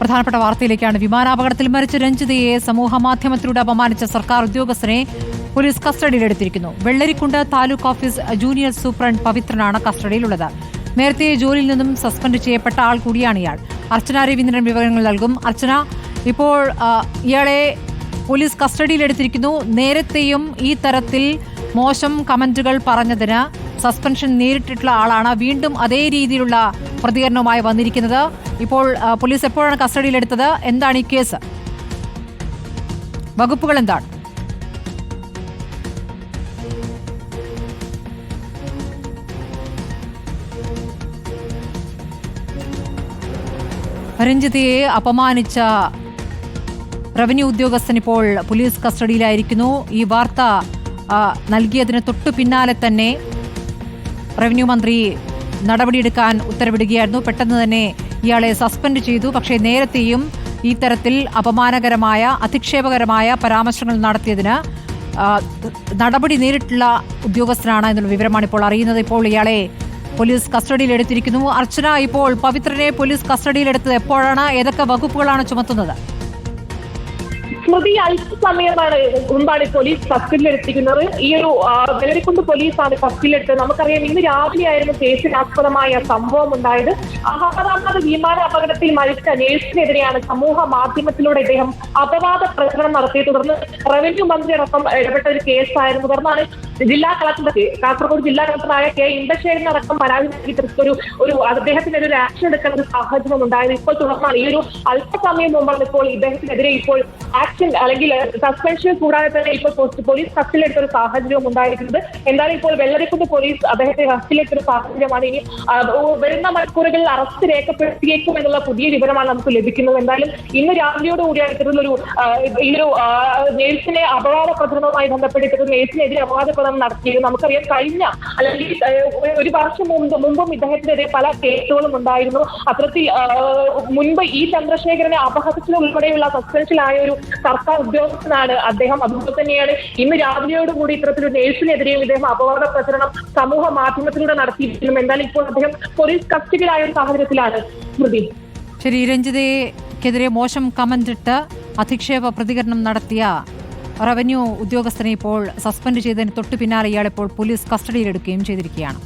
പ്രധാനപ്പെട്ട വാർത്തയിലേക്കാണ് വിമാനാപകടത്തിൽ മരിച്ച രഞ്ജിതയെ സമൂഹ മാധ്യമത്തിലൂടെ അപമാനിച്ച സർക്കാർ ഉദ്യോഗസ്ഥനെ police കസ്റ്റഡിയിലെടുത്തിരിക്കുന്നു. Vellarikundu taluk office junior superintendent പവിത്രനാണ് കസ്റ്റഡിയിലുള്ളത്. നേരത്തെ ജോലിയിൽ നിന്നും സസ്പെൻഡ് ചെയ്യപ്പെട്ട ആൾ കൂടിയാണ് ഇയാൾ. അർച്ചന രവീന്ദ്രൻ വിവരങ്ങൾ നൽകും. അർച്ചന ഇപ്പോൾ ഇയാളെ പോലീസ് കസ്റ്റഡിയിലെടുത്തിരിക്കുന്നു. നേരത്തെയും ഈ തരത്തിൽ മോശം കമന്റുകൾ പറഞ്ഞതിന് സസ്പെൻഷൻ നേരിട്ടിട്ടുള്ള ആളാണ്. വീണ്ടും അതേ രീതിയിലുള്ള പ്രതികരണവുമായി വന്നിരിക്കുന്നത്. ഇപ്പോൾ പോലീസ് എപ്പോഴാണ് കസ്റ്റഡിയിലെടുത്തത്? എന്താണ് ഈ കേസ്? വകുപ്പുകൾ എന്താണ്? രഞ്ജിതയെ അപമാനിച്ച റവന്യൂ ഉദ്യോഗസ്ഥൻ ഇപ്പോൾ പോലീസ് കസ്റ്റഡിയിലായിരിക്കുന്നു. ഈ വാർത്ത നൽകിയതിന് തൊട്ടു പിന്നാലെ തന്നെ റവന്യൂ മന്ത്രി നടപടിയെടുക്കാൻ ഉത്തരവിടുകയായിരുന്നു. പെട്ടെന്ന് തന്നെ ഇയാളെ സസ്പെൻഡ് ചെയ്തു. പക്ഷേ നേരത്തെയും ഈ തരത്തിൽ അപമാനകരമായ അധിക്ഷേപകരമായ പരാമർശങ്ങൾ നടത്തിയതിന് നടപടി നേരിട്ടുള്ള ഉദ്യോഗസ്ഥനാണ് എന്നുള്ള വിവരമാണ് ഇപ്പോൾ അറിയുന്നത്. ഇപ്പോൾ ഇയാളെ പോലീസ് കസ്റ്റഡിയിൽ എടുത്തിരിക്കുന്നു. അർച്ചന ഇപ്പോൾ പവിത്രനെ പോലീസ് കസ്റ്റഡിയിലെടുത്തത് എപ്പോഴാണ്? ഏതൊക്കെ വകുപ്പുകളാണ് ചുമത്തുന്നത്? സ്മൃതി അല്പസമയമാണ് മുമ്പാണ് പോലീസ് കസ്റ്റഡിയിലെടുത്തിരിക്കുന്നത് ഈ ഒരു വിലരിക്കുണ്ട് പോലീസാണ് കസ്റ്റഡിയിലെടുത്തത് നമുക്കറിയാം ഇന്ന് രാവിലെയായിരുന്നു കേസിനാസ്പദമായ സംഭവം ഉണ്ടായത്. അഹമ്മദാബാദ് വിമാന അപകടത്തിൽ മരിച്ച നേഴ്സിനെതിരെയാണ് സമൂഹ മാധ്യമത്തിലൂടെ ഇദ്ദേഹം അപവാദ പ്രചരണം നടത്തിയത്. തുടർന്ന് റവന്യൂ മന്ത്രി അടക്കം ഇടപെട്ട ഒരു കേസായിരുന്നു. തുടർന്നാണ് ജില്ലാ കളക്ടർ കാസർഗോഡ് ജില്ലാ കളക്ടറായ കെ അടക്കം പരാതി നൽകിയിട്ട് ഒരു ഒരു അദ്ദേഹത്തിനെതിരെ ഒരു ആക്ഷൻ എടുക്കുന്ന ഒരു സാഹചര്യം ഉണ്ടായത് ഇപ്പോൾ തുടർന്നാണ് ഈ ഒരു അല്പസമയം മുമ്പാണ് ഇപ്പോൾ ഇദ്ദേഹത്തിനെതിരെ ഇപ്പോൾ അല്ലെങ്കിൽ സസ്പെൻഷൻ കൂടാതെ തന്നെ ഇപ്പോൾ പോലീസ് കസ്റ്റഡിയിലെടുത്ത ഒരു സാഹചര്യവും ഉണ്ടായിരിക്കുന്നത് എന്തായാലും ഇപ്പോൾ വെള്ളരിക്കുന്ന പോലീസ് അദ്ദേഹത്തെ കസ്റ്റഡിയിലെടുത്ത ഒരു സാഹചര്യമാണ്. ഇനി വരുന്ന മണിക്കൂറുകളിൽ അറസ്റ്റ് രേഖപ്പെടുത്തിയേക്കും എന്നുള്ള പുതിയ വിവരമാണ് നമുക്ക് ലഭിക്കുന്നത്. എന്തായാലും ഇന്ന് രാവിലെയോട് കൂടിയാണ് ഇത്തരത്തിലൊരു ഈയൊരു നേഴ്സിനെ അപവാദ പ്രചരണവുമായി ബന്ധപ്പെട്ടിട്ട് നേഴ്സിനെതിരെ അപവാദ പ്രചരണം നടത്തിയിരുന്നു നമുക്കറിയാം. കഴിഞ്ഞ അല്ലെങ്കിൽ ഒരു- വർഷം മുമ്പ് മുമ്പും ഇദ്ദേഹത്തിനെതിരെ പല കേസുകളും ഉണ്ടായിരുന്നു. അത്തരത്തിൽ മുൻപ് ഈ ചന്ദ്രശേഖരനെ അപഹസിച്ചത് ഉൾപ്പെടെയുള്ള സസ്പെൻഷനിലായ ഒരു സർക്കാർ ഉദ്യോഗസ്ഥനാണ്. അദ്ദേഹം അതുപോലെ തന്നെയാണ് ഇന്ന് രാവിലെയോടുകൂടി ഇത്തരത്തിലൊരു നേഴ്സിനെതിരെയും ഇദ്ദേഹം അപവാദ പ്രചരണം സമൂഹ മാധ്യമത്തിലൂടെ നടത്തിയിരിക്കുന്നു. എന്നാലും ഇപ്പോൾ അദ്ദേഹം പോലീസ് കസ്റ്റഡിയിലായ ഒരു സാഹചര്യത്തിലാണ് സ്മൃതി. ശരി രഞ്ജിതയ്ക്കെതിരെ മോശം കമന്റ് ഇട്ട് അധിക്ഷേപ പ്രതികരണം നടത്തിയ റവന്യൂ ഉദ്യോഗസ്ഥനെ ഇപ്പോൾ സസ്പെൻഡ് ചെയ്തതിന് തൊട്ടു പിന്നാലെ ഇയാളിപ്പോൾ പോലീസ് കസ്റ്റഡിയിലെടുക്കുകയും ചെയ്തിരിക്കുകയാണ്.